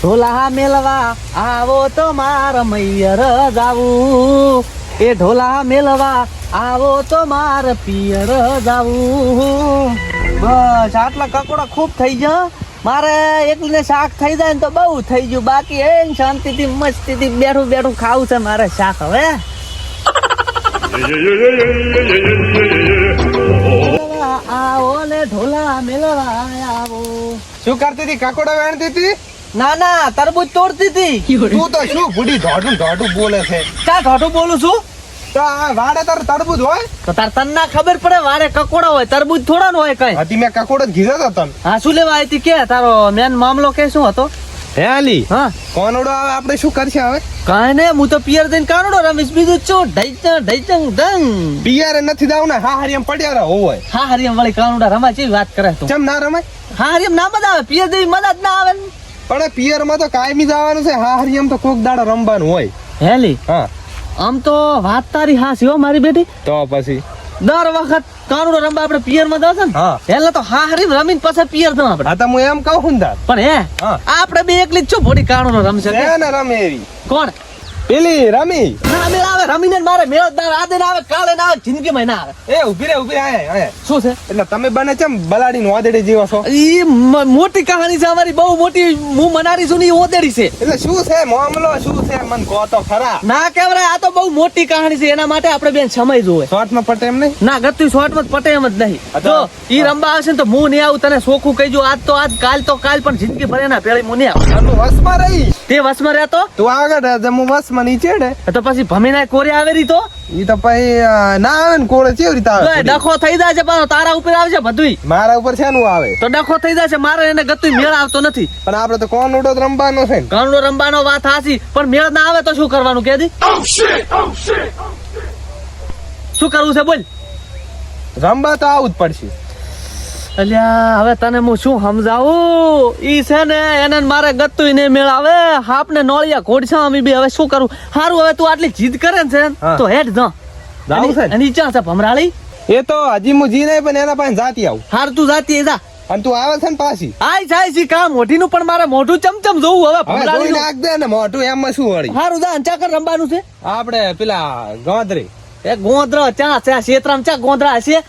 ઢોલા મેલવા આવો તો માર મૈયર જાવું એ ઢોલા મેલવા આવો તો માર પિયર જાવું બસ, આટલા કકોડા ખૂબ થઈ ગયા. મારે એકલીને શાક થઈ જાય ને તો બહુ થઈ ગયું. બાકી એ શાંતિથી, મસ્તીથી બેઠું બેઠું ખાવું છે મારે શાક હવે. આવો ને ઢોલા મેલવા આવો. શું કરતી હતી? કાકોડા વેણતી હતી? ના ના તરબૂજ તોડતી હતી. તું તો શું બુડી ઢોઢું ઢોઢું બોલે છે? ક્યાં ઢોઢું બોલું છું? તો આ વાડે તાર તરબૂજ હોય? તો તાર તન ના ખબર પડે વાડે કકોડા હોય તરબૂજ થોડા નો હોય કઈ. હતી મેં કકોડો જ કીધો તો તન. હા શું લેવા આવી હતી કે? તારો મેન મામલો કે શું હતો? હે આલી? હા. કોનડો આવે આપણે શું કરશે હવે? કાંઈ ને હું તો પિયર દઈને કાનડો રમીશ. બીજું છું ઢૈચં ઢૈચંગ ડંગ પિયર નથી દાવ ને હા હરિયમ પડ્યા રહો હોય હા હરિયમ વાળી કાનુડા રમા છે વાત કરે તું? કેમ ના રમાય? હા હરિયમ ના મજા આવે. પિયર દેવી મજા જ ના આવે ને. પણ પિયરમાં તો કાયમી જવાનું છે. હા હરિયમ તો કોક દાડા રમવાનું હોય. હેલી? હા. આમ તો વાત તારી હાસી હો મારી બેટી. તો પછી? દર વખત કાનુડો રમવા આપણે પિયરમાં ને હા. એટલે તો હા હરી રમીને પછી પિયર જવા આપણે. તો હું એમ કહું તાર. પણ હે હા. આપણે બે એકલી જ છો ભોડી કાનુડો રમશે. છે ને રમે એવી કોણ? પેલી રમી. ના મેળ આવે રમીને મારે. મેળ જ ના આવે. આવે કાલે ના આવે જિંદગીમાં ના આવે. એ ઊભી રે ઊભી રે આય શું છે? એટલે તમે બને ચમ બલાડી નો વાદળી જીવો છો? ઈ મોટી કહાની છે અમારી બહુ મોટી. હું મનારી છું ને ઈ ઓદેડી છે. એટલે શું છે? મામલો શું છે? મન કહો તો ખરા. ના કેવરાય આ તો બહુ મોટી કહાની છે. એના માટે આપણે બેન સમય જોવે. શોર્ટમાં પટે એમ નહીં? ના ગતું શોર્ટમાં પટે એમ જ નહીં. તો- જો ઈ રમવા આવશે ને તો હું નહીં આવું તને સોખું કહીજો આજ તો આજ કાલ તો કાલ પણ જિંદગી ભરે ના પેલી હું નહીં આવું. વસમાં રહી. તે વસમાં રહેતો? તું આગળ રહે હું વસમાં નીચે તો પછી ભમીના કોરે આવે રીતો ઈ તો પછી ના આવે ને કોરે કેવી રીતા આવે? ડખો થઈ જાય છે પણ તારા ઉપર આવશે બધુંય. મારા ઉપર છે નું આવે? તો ડખો થઈ જાય છે મારે એને ગતું મેળ આવતો નથી. પણ આપડે તો કોણ ઉડો જ રમવાનો છે કોણ રમવાનો વાત હાસી પણ મેળ ના આવે તો શું કરવાનું કે દી શું કરવું છે બોલ. રમવા તો આવું જ પડશે. અલ્યા હવે તને હું શું સમજાવું? ઈ છે ને એને મારે ગતું ને મેળ આવે હાપ ને નોળિયા ઘોડછા અમે બી. હવે શું કરું? હારું હવે તું આટલી જીદ કરે ને છે તો હેઠ જા જાવું છે ને? અને ઈ છે ભમરાળી. એ તો હજી હું જી નહીં પણ એના પાસે જાતી આવું. હાર તું જાતી એ જા. અને તું આવે છે ને પાછી? આય જાય છે કામ મોઢી નું પણ મારે મોઢું ચમચમ જોવું હવે ભમરાળી નાખ દે ને મોઢું એમ શું વળી? હારું જા ચાકર રમવાનું છે. આપણે પેલા ગોંદરી એ ગોંદરા ચા છે આ ચા ગોંદરા છે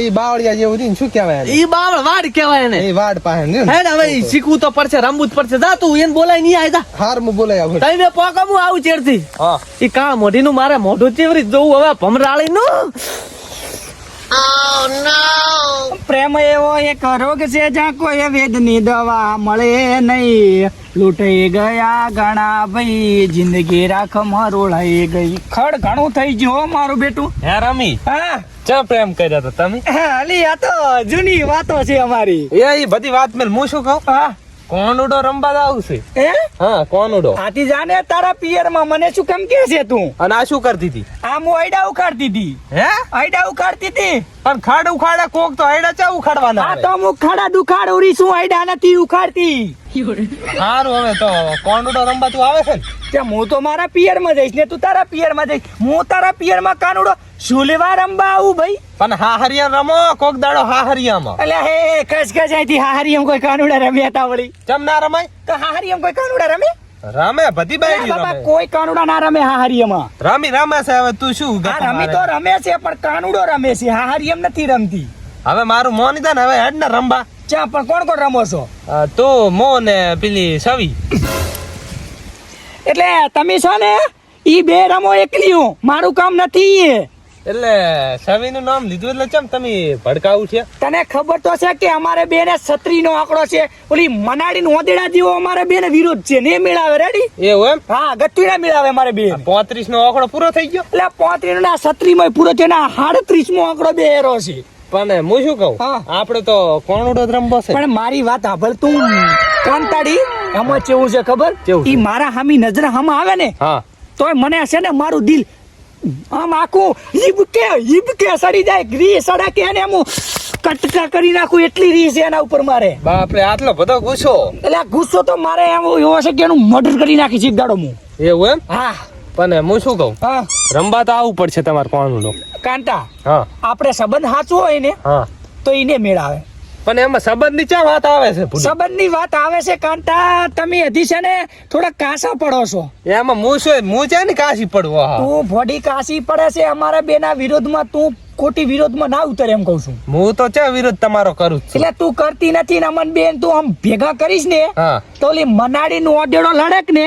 એ બાવળિયા જેવું શું કહેવાય એ બાવળ વાડ કહેવાય એને. એ વાડ પાસે ને હે ને હવે શીખવું તો પડશે રમવું જ પડશે. જા તું એને બોલાય નહીં આય હાર બોલાય આવું. તઈ મેં પોકમું આવું ચેડથી. હા. ઈ કા મોઢીનું મારે મોઢું ચેવરી જોવું હવે ભમરાળી નું પ્રેમ એવો એક રોગ છે જ્યાં કોઈ વેદની દવા મળે નહીં. લૂંટાઈ ગયા ઘણા ભાઈ જિંદગી રાખ મરોળાઈ ગઈ. ખડ ઘણું થઈ ગયું હો મારું બેટું. હે રમી. હા. ચા પ્રેમ કર્યા તો તમે? અલી આ તો જૂની વાતો છે અમારી. એ બધી વાત મેં હું શું કહું? હા. કોનુડો રમવા આવું છે હે હા કોનુડો આથી જાને તારા પિયરમાં મને શું કેમ કે છે તું? અને આ શું કરતી હતી? આ હું આઈડા ઉખાડતી હતી. હે? આઈડા ઉખાડતી હતી. પણ ખાડ ઉખાડે કોક તો આઈડા ચા ઉખાડવાના આ તો હું ખાડા દુખાડ ઉરી શું આઈડા નથી ઉખાડતી? સારું હવે તો કોંડુડો રમવા તું આવે છે ને? ત્યાં હું તો મારા પિયરમાં જઈશ ને તું તારા પિયરમાં જઈશ. હું તારા પિયરમાં કાનુડો શું લેવા રમવા આવું ભાઈ. પણ હા હરિયા રમો કોક દાડો હા એટલે હે કસ કસ અહીંથી હાહરી એમ કોઈ કાનુડા રમ્યા તા વળી. ચમ ના રમાય? તો હાહરી એમ કોઈ કાનુડા રમે? રમે બધી બાયડી બાબા કોઈ કાનુડા ના રમે હાહરી એમાં રમી રમે છે હવે તું શું ગપ્પા રમી તો રમે છે પણ કાનુડો રમે છે હાહરી એમ નથી રમતી. હવે મારું મોની ને હવે હેડ ને રમવા. ચા પણ કોણ કોણ રમો છો? તો મો ને પેલી સવી. એટલે તમે છો ને ઈ બે રમો એકલી હું. મારું કામ નથી એ. એટલે સવી નું નામ લીધું એટલે ચમ તમે ભડકાવું છે? તને ખબર તો છે કે અમારે બે ને છત્રી નો આંકડો છે. ઓલી મનાડી નો ઓદેડા જેવો અમારે બેને વિરોધ છે. ને મેળાવે રેડી એવું એમ? હા ગત્તુ ના મેળાવે અમારે બે પોત્રીસ નો આંકડો પૂરો થઈ ગયો? એટલે પોત્રીસ ના છત્રી માં પૂરો છે ને સાડત્રીસ મો આંકડો બે હેરો છે. પણ હું શું કહું. આપડે તો કોણ ઉડો રમવો છે? પણ મારી વાત સાંભળ તું. કાંતાડી આમાં કેવું છે ખબર? ઈ મારા હામી નજર હામાં આવે ને હા. તોય મને છે ને મારું દિલ આમ આખું ઈબકે ઈબકે સડી જાય ગ્રીસ સડા કે એને હું કટકા કરી નાખું એટલી રી છે એના ઉપર મારે. બાપરે આટલો બધો ગુસ્સો. એટલે ગુસ્સો તો મારે એમ એવો છે કે એનું મર્ડર કરી નાખી છે દાડો હું. એવું એમ? હા. પણ હું શું કહું? હા. રમવા તો આવવું પડશે તમારે કોણ કાંતા હા. આપણે સંબંધ સાચવો હોય ને હા. તો એને મેળાવે પણ એમાં સંબંધની વાત આવે છે સંબંધની વાત આવે છે કાંતા તમે હજી છે ને થોડા કાસા પડો છો. એમાં હું શું હું છે ને કાશી પડવો તું ભોડી કાશી પડે છે અમારા બેના વિરોધમાં તું ખોટી વિરોધમાં ના ઉતરે એમ કહું છું. હું તો ચા વિરોધ તમારો કરું છું. એટલે તું કરતી નથી ને અમન બેન તું આમ ભેગા કરીશ ને તો ઓલી મનાડી નો ઓદેડો લડક ને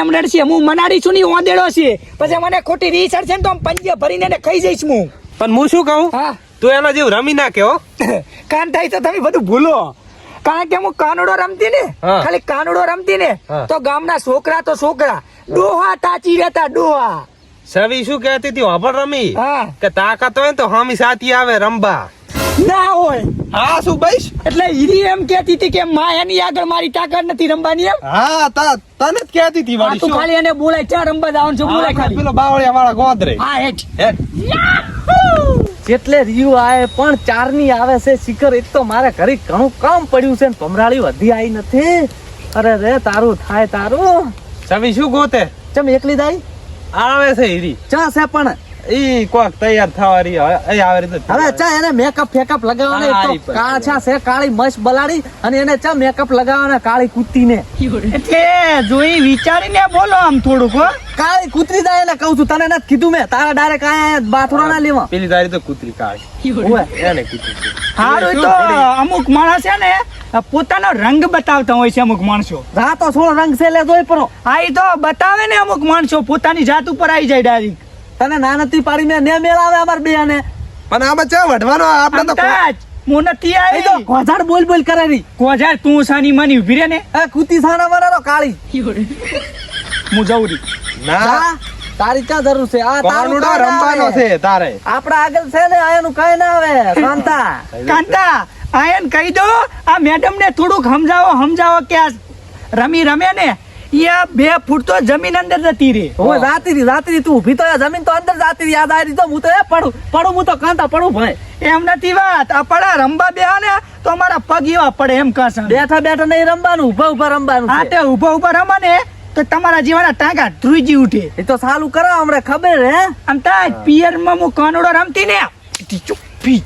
એમ લડશે. હું મનાડી છું ની ઓદેડો છે. પછી મને ખોટી રીસર છે ને તો આમ પંજે ભરીને ખાઈ જઈશ હું. પણ હું શું કહું? હા. તું એના જેવું રમી નાખે હો. કાન થાય તો તમે બધું ભૂલો. કારણ કે હું કાનુડો રમતી ને ખાલી કાનુડો રમતી ને. તો ગામના છોકરા તો છોકરા. ડોહા તાચી રહેતા ડોહા. સવી શું કહેતી હતી વાપર રમી? કે તાકાત હોય ને તો હામી સાથી આવે રમવા. ના હોય. હા શું બઈશ? એટલે હીરી એમ કહેતી હતી કે માં એની આગળ મારી તાકાત નથી રમવાની એમ. હા તા તને જ કહેતી હતી વાળી તું ખાલી એને બોલાય ચા રમવા જવાનું છે બોલાય ખાલી. પેલો બાવળિયા વાળા ગોદરે હા હેઠ. જેટલે રીયુ આવે પણ ચારની આવે છે. શિખર એક તો મારે ઘરે ઘણું કામ પડ્યું છે ને ભમરાળી વધી આવી નથી. અરે રે તારું થાય તારું. ચમી શું ગોતે? ચમ એકલી દાઈ? આવે છે હીરી. ચા છે પણ. ઈ કોક તૈયાર થવા રહી હવે એ આવે રીતે હવે ચા એને મેકઅપ ફેકઅપ લગાવવાના એક તો. કાળછા છે કાળી મસ્ત બલાડી અને એને ચા મેકઅપ લગાવવાના કાળી કૂતીને એટલે જોઈ વિચારીને બોલો આમ થોડુંક હો. કાળી કૂતરી જાય એટલે કહું છું તને નથી કીધું મેં. તારા ડાયરેક્ટ આયા બાથરૂમ ના લેવા. પેલી તારી તો કૂતરી કાળી. એને કીધું. સારું તો અમુક માણસ છે ને પોતાનો રંગ બતાવતા હોય છે અમુક માણસો. રાતો થોડો રંગ છે લે જોઈ પરો. હા ઈ તો બતાવે ને અમુક માણસો પોતાની જાત ઉપર આવી જાય ડાયરેક્ટ. તને નાનતી પાડી મેં ને મેળાવે અમાર બે ને પણ આમાં ચા વઢવાનો? આપણે તો નથી એ તો કોઝાડ બોલ બોલ કરે રહી કોજાર તું સાની માની ઊભી રે ને? આ કુતી સાના મારા કાળી. હું જઉં રી. ના. તારી ક્યાં જરૂર છે? આ તારું ના રમવાનો છે તારે. આપડા આગળ છે ને આયાનું કઈ ના આવે. કાંતા. કાંતા આયન કહી દો આ મેડમ ને થોડુંક સમજાવો સમજાવો કે આ રમી રમે ને. એ બે ફૂટ તો જમીન અંદર જતી રે હું જાતી રહી જાતી તું ઊભી તો જમીન તો અંદર જાતી રહી યાદ આવી તો હું તો એ પડું પડું હું તો કાંતા પડું ભાઈ. એમ નથી વાત. આ પડા રંબા બે ને તો અમારા પગ એવા પડે એમ કહશે. બેઠા બેઠા નહીં રમવાનું ઊભા ઊભા રમવાનું હા તે ઊભા ઊભા રમવાને ને તો તમારા જીવાના ટાંકા ધ્રુજી ઉઠે. એ તો સાલું કરો હમણાં ખબર હે? આમ તા પિયરમાં હું કાનુડો રમતી ને પીચ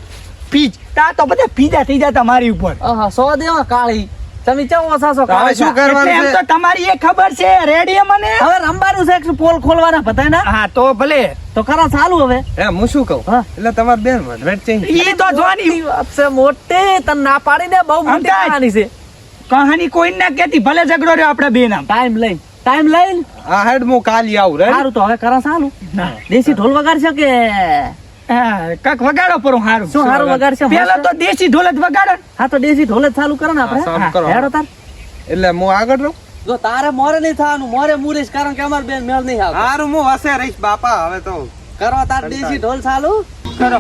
પીચ તા તો બધા પીજા થઈ જતા મારી ઉપર. આહા, સો દેવા કાળી. તમે ચમ ઓછા છો હવે શું કરવાનું એટલે એમ તો તમારી એ ખબર છે રેડી મને. હવે રમવાનું છે પોલ ખોલવાના બધાય ના હા તો ભલે. તો ખરા ચાલુ હવે. એ હું શું કહું? એટલે તમારે બેન વઢવેટ છે ઈ તો જોવાની વાત છે મોટી. તને ના પાડીને બહુ મોટી. કહાની છે. કહાની કોઈ ના કેતી ભલે ઝઘડો રહ્યો આપણે બે નામ ટાઈમ લઈ. ટાઈમ લઈને આ હેડ હું કાલી આવું રે સારું તો હવે કરા ચાલુ. દેશી ઢોલ વગાડશે કે? કાંક વગાડો પર હારું. શું હારું વગાડશે? પેલો તો દેશી ઢોલ જ વગાડો. હા તો દેશી ઢોલ ચાલુ કરો ને આપણે. હેડો તાર. એટલે હું આગળ રહું? જો તારે મોરે નહીં થવાનું મોરે મુરીશ કારણ કે અમાર બેન મેળ નહીં આવે હારું હું હસે રહીશ બાપા હવે તો. કરો તાર દેશી ઢોલ ચાલુ. કરો.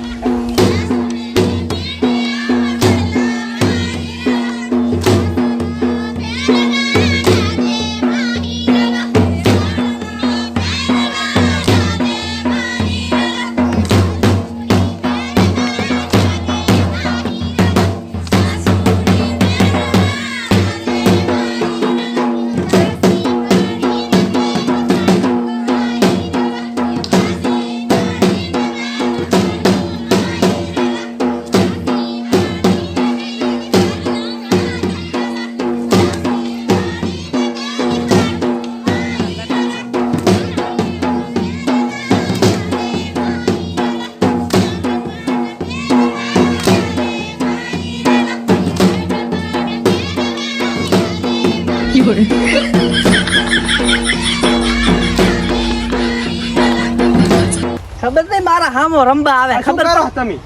ખબર નહીં મારા હામો રંબા આવે. ખબર કરો તમે?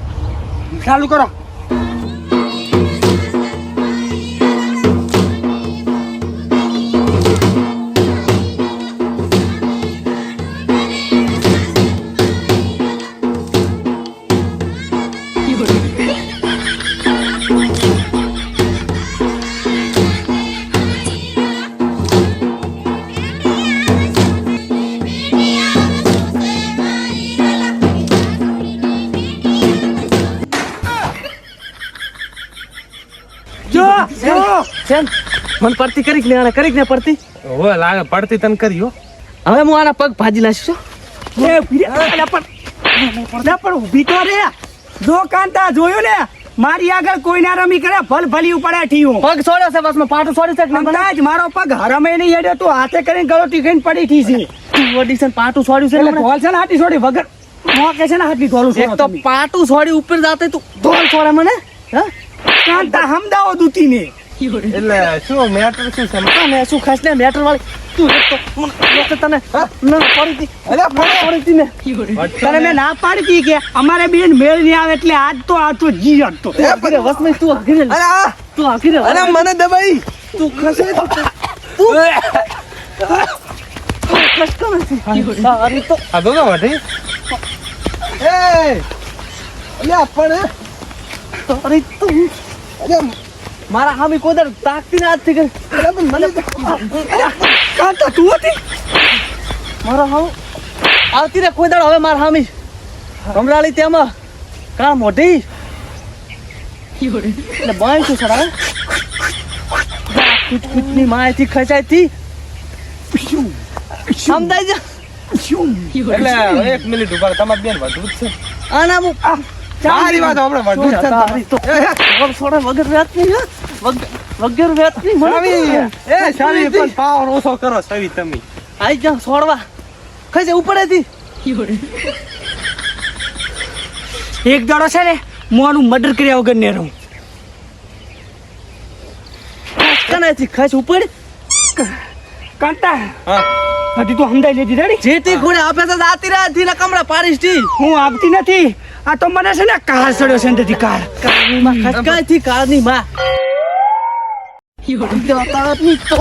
ચાલુ કરો. મને પડતી કરી ને આને કરી ને પડતી. હવે લાગે પડતી તને કર્યો હવે હું આના પગ ભાજી લાવીશ છું. અલા પણ. પણ ઊભી તો રે. જો કાંતા જોયું ને મારી આગળ કોઈ ના રમી કરે ભલ ભલી ઉપાડે ઠીયું પગ છોડ્યો છે બસમાં પાટું છોડ્યું છે નહીં મને? અંદાજ મારો પગ હરમે નહીં હેડ્યો તું હાથે કરીને ગળો ટીકીને પડી ઠી છે. ઓડિશન પાટું છોડ્યું છે ને એટલે છે ને હાટી છોડી વગર મોકે છે ને હાટી ઢોલું એક તો પાટું છોડી ઉપર જાતે તું ઢોલ છોડે મને હા? કાંતા હમદાવો દૂતી ને એટલે શું મેટર શું છે? ને શું ખાસ ને મેટર વાળી. તું એક તો મને તને ના પડી અરે પડી. હતી ને. તને મેં ના પાડી હતી કે અમારે બેન મેળ નહીં આવે એટલે આજ તો આ તો જી હતો અરે વસમાં તું આખી અરે આ. તું આખી અરે મને દબાઈ. તું ખસે તો તું તું ખસતો નથી. સારી તો આ દો વાટી એ! અલ્યા પણ અરે તું અરે મારા હામી કોદર તાકતી ના હાથથી કરી. મને કાંતા તું હતી? મારા હાવ આવતી રે કોઈ દાડ હવે મારા હામી. કમરાળી તેમાં. કાળ મોટી એટલે બાય છું સડા કુચ કુચની માયથી ખચાઈ થી સમજાય છે? એટલે એક મિનિટ ઊભા તમારે બેન વધુ છે. આના હું મારી વાત આપણે વધુ જ છે તારી તો વગર છોડે વગર વ્યાત નહીં વગર વ્યાત નહીં મને એ સારી પણ પાવર ઓછો કરો સવી તમે. આઈ જા છોડવા ખસે ઉપડે થી એક દાડો છે ને મોનું મર્ડર કર્યા વગર ને રહું. કનાથી ખસ ઉપડ. કાંતા હા. હજી તો સમજાઈ લેજી રેડી? જેથી ઘોડે આપે તો આતી રાતી થી કમળા પાડીશ હું આપતી નથી. આ તો મને છે ને કાર ચડ્યો છે અંદરથી કાર કાળની માં ખસકાયથી માં. દેવતાની તો.